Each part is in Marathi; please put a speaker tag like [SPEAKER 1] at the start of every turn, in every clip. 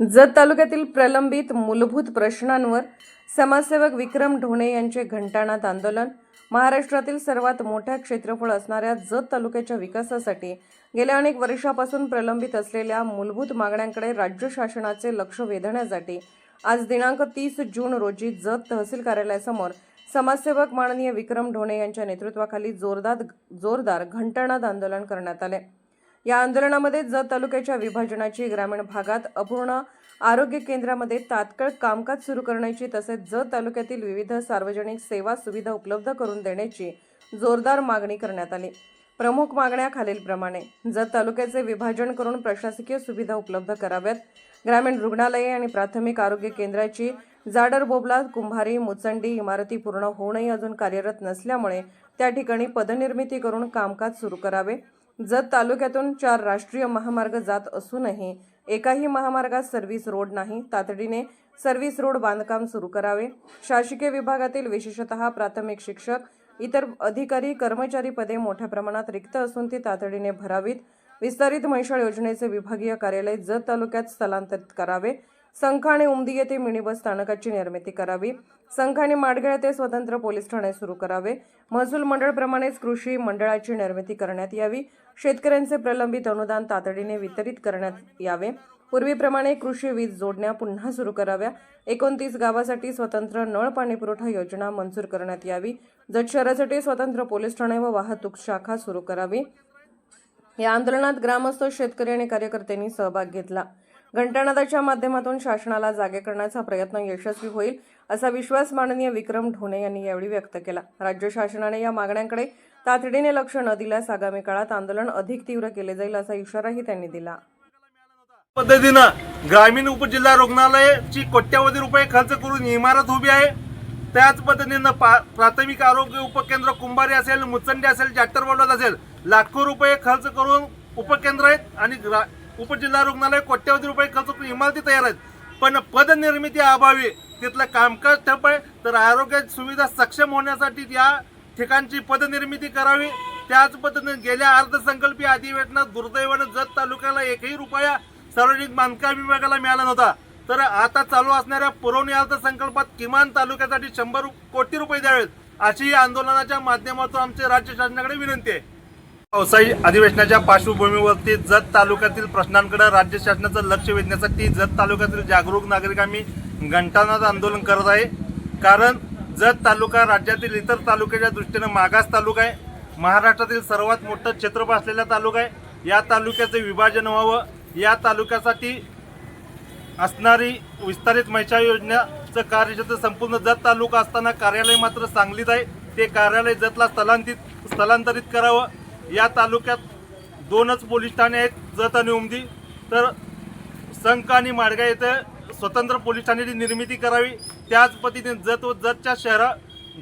[SPEAKER 1] जत तालुक्यातील प्रलंबित मूलभूत प्रश्नांवर समाजसेवक विक्रम ढोणे यांचे घंटानाद आंदोलन महाराष्ट्रातील सर्वात मोठ्या क्षेत्रफळ असणाऱ्या जत तालुक्याच्या विकासासाठी गेल्या अनेक वर्षापासून प्रलंबित असलेल्या मूलभूत मागण्यांकडे राज्य शासनाचे लक्ष वेधण्यासाठी आज दिनांक तीस जून रोजी जत तहसील कार्यालयासमोर समाजसेवक माननीय विक्रम ढोणे यांच्या नेतृत्वाखाली जोरदार जोरदार घंटानाद आंदोलन करण्यात आले. या आंदोलनामध्ये जत तालुक्याच्या विभाजनाची ग्रामीण भागात अपूर्ण आरोग्य केंद्रामध्ये तात्काळ कामकाज सुरू करण्याची तसेच जत तालुक्यातील विविध सार्वजनिक सेवा सुविधा उपलब्ध करून देण्याची जोरदार मागणी करण्यात आली. प्रमुख मागण्या खालीलप्रमाणे जत तालुक्याचे विभाजन करून प्रशासकीय सुविधा उपलब्ध कराव्यात. ग्रामीण रुग्णालये आणि प्राथमिक आरोग्य केंद्राची जाडर बोबला कुंभारी मुचंडी इमारती पूर्ण होऊनही अजून कार्यरत नसल्यामुळे त्या ठिकाणी पदनिर्मिती करून कामकाज सुरू करावे. जत तालुक्यातून चार राष्ट्रीय महामार्ग जात असूनही एकाही महामार्गात सर्व्हिस रोड नाही. तातडीने सर्व्हिस रोड बांधकाम सुरू करावे. शासकीय विभागातील विशेषतः प्राथमिक शिक्षक इतर अधिकारी कर्मचारी पदे मोठ्या प्रमाणात रिक्त असून ती तातडीने भरावीत. विस्तारित म्हैसाळ योजनेचे विभागीय कार्यालय जत तालुक्यात स्थलांतरित करावे. संख उमदी येथे मिनी बस स्थानकाची निर्मिती करावी. संख माडगेळ माडगळ येथे स्वतंत्र पोलीस ठाणे सुरू करावे. महसूल मंडळप्रमाणेच कृषी मंडळाची निर्मिती करण्यात यावी. शेतकऱ्यांचे प्रलंबित अनुदान तातडीने वितरित करण्यात यावे. पूर्वीप्रमाणे कृषी वीज जोडण्या पुन्हा सुरू कराव्या. एकोणतीस गावासाठी स्वतंत्र नळ पाणी पुरवठा योजना मंजूर करण्यात यावी. जत शहरासाठी स्वतंत्र पोलीस ठाणे व वाहतूक शाखा सुरू करावी. या आंदोलनात ग्रामस्थ शेतकरी आणि कार्यकर्त्यांनी सहभाग घेतला. घंटानादाच्या माध्यमातून शासनाला जागे करण्याचा प्रयत्न यशस्वी होईल असा विश्वास माननीय विक्रम ढोणे यांनी यावेळी व्यक्त केला. राज्य शासनाने या मागण्यांकडे तातडीने लक्ष न दिल्यास आगामी काळात आंदोलन अधिक तीव्र केले जाईल असा इशाराही त्यांनी दिला.
[SPEAKER 2] पद्धतीनं ग्रामीण उपजिल्हा रुग्णालयाची कोट्यावधी रुपये खर्च करून इमारत उभी आहे. त्याच पद्धतीनं पा प्राथमिक आरोग्य उपकेंद्र कुंभारी असेल मुचंडी असेल जाटरवाडत असेल लाखो रुपये खर्च करून उपकेंद्र आहेत आणि ग्रा- उपजिल्हा रुग्णालय कोट्यवधी रुपये खर्च करून इमारती तयार आहेत. पण पदनिर्मिती अभावी तिथलं कामकाज ठप आहे. तर आरोग्य सुविधा सक्षम होण्यासाठी या ठिकाणची पदनिर्मिती करावी. त्याच पद्धतीने गेल्या अर्थसंकल्पीय अधिवेशनात दुर्दैवानं जत तालुक्याला एकही रुपया सार्वजनिक बांधकाम विभागाला मिळाला नव्हता. तर आता चालू असणाऱ्या पुरवणी अर्थसंकल्पात किमान तालुक्यासाठी शंभर कोटी रुपये द्यावेत अशी आंदोलनाच्या माध्यमातून आमचे राज्य शासनाकडे विनंती आहे. पावसाळी अधिवेशनाच्या पार्श्वभूमीवरती जत तालुक्यातील प्रश्नांकडे राज्य शासनाचं लक्ष वेधण्यासाठी जत तालुक्यातील जागरूक नागरिक आम्ही घंटानाद आंदोलन करत आहे. कारण जत तालुका राज्यातील इतर तालुक्याच्या दृष्टीनं मागास तालुका आहे. महाराष्ट्रातील सर्वात मोठं क्षेत्रफळ असलेला तालुका आहे. या तालुक्याचं विभाजन व्हावं. या तालुक्यासाठी असणारी विस्तारित महिषा योजनेचं कार्यक्षेत्र संपूर्ण जत तालुका असताना कार्यालय मात्र सांगलीत आहे. ते कार्यालय जतला स्थलांतरित स्थलांतरित करावं. या तालुक्यात दोनच पोलीस ठाणे आहेत जत आणि उमदी. तर संक आणि माडगा येथे स्वतंत्र पोलीस ठाण्याची निर्मिती करावी. त्याच पद्धतीने जत व जतच्या शहरा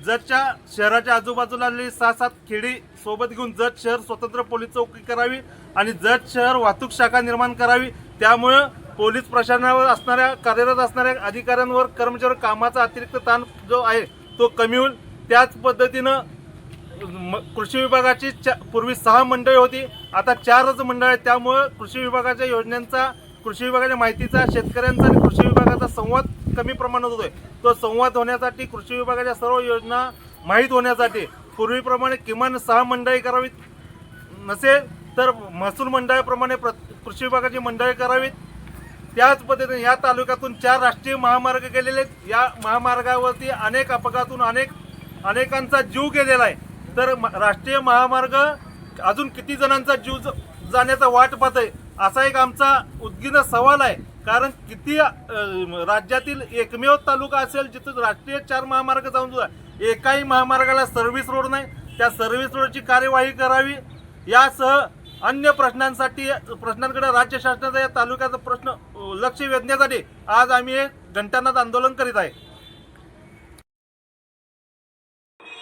[SPEAKER 2] जतच्या शहराच्या आजूबाजूला आलेली सात सात खेडी सोबत घेऊन जत शहर स्वतंत्र पोलीस चौकी करावी आणि जत शहर वाहतूक शाखा निर्माण करावी. त्यामुळं पोलीस प्रशासनावर असणाऱ्या कार्यरत असणाऱ्या अधिकाऱ्यांवर कर्मचाऱ्यांवर कामाचा अतिरिक्त ताण जो आहे तो कमी होईल. त्याच पद्धतीनं कृषी विभागाची पूर्वी सहा मंडळी होती. आता चारच मंडळ आहेत. त्यामुळं कृषी विभागाच्या योजनांचा कृषी विभागाच्या माहितीचा शेतकऱ्यांचा आणि कृषी विभागाचा संवाद कमी प्रमाणात होतोय. तो संवाद होण्यासाठी कृषी विभागाच्या सर्व योजना माहीत होण्यासाठी पूर्वीप्रमाणे किमान सहा मंडळी करावीत. नसेल तर महसूल मंडळाप्रमाणे प्र कृषी विभागाची मंडळी करावीत. त्याच पद्धतीने या तालुक्यातून चार राष्ट्रीय महामार्ग गेलेले आहेत. या महामार्गावरती अनेक अपघातून अनेक अनेकांचा जीव गेलेला आहे. तर म- राष्ट्रीय महामार्ग अजून किती जणांचा जीव ज- जाण्याचा वाट पाहत आहे असा एक आमचा उद्गीन सवाल आहे. कारण किती राज्यातील एकमेव तालुका असेल जिथं राष्ट्रीय चार महामार्ग जाऊन सुद्धा एकाही महामार्गाला सर्व्हिस रोड नाही. त्या सर्व्हिस रोडची कार्यवाही करावी. यासह अन्य प्रश्नांसाठी प्रश्नांकडे राज्य शासनाचा या तालुक्याचा प्रश्न लक्ष वेधण्यासाठी आज आम्ही हे घंटानाद आंदोलन करीत आहे.